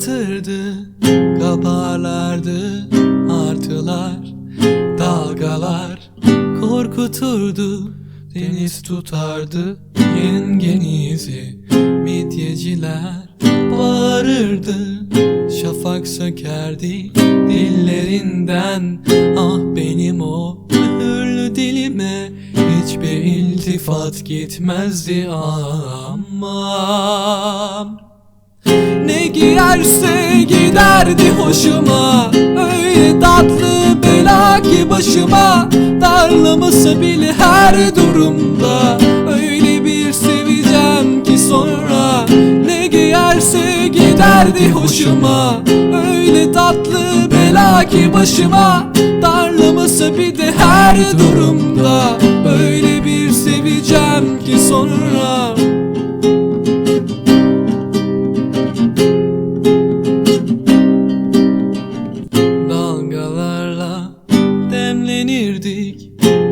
Fırlatırdı kabarlardı artılar Dalgalar korkuturdu. Deniz tutardı yengenizi Midyeciler bağırırdı. Şafak sökerdi dillerinden. Ah benim o mühürlü dilime Hiçbir iltifat gitmezdi. Aman giyerse giderdi hoşuma. Öyle tatlı bela ki başıma. Darlaması bile her durumda. Öyle bir seveceğim ki sonra. Ne giyerse giderdi hoşuma. Öyle tatlı bela ki başıma. Darlaması bir de her durumda. Öyle bir seveceğim ki sonra demlenirdik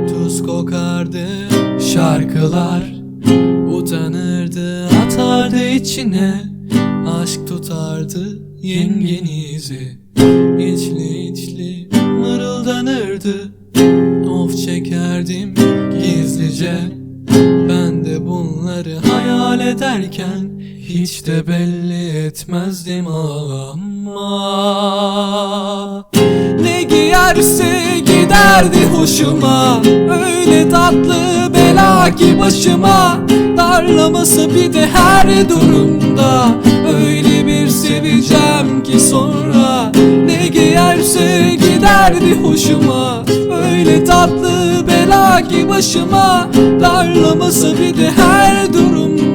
Tuz kokardı şarkılar Utanırdı atardı içine. Aşk tutardı yengenizi. İçli içli mırıldanırdı. Of çekerdim gizlice. Ben de bunları hayal ederken Hiç de belli etmezdim. Ama giderdi hoşuma. Öyle tatlı bela ki başıma. Darlaması bir de her durumda. Öyle bir seveceğim ki sonra. Ne giyerse giderdi hoşuma. Öyle tatlı bela ki başıma. Darlaması bir de her durumda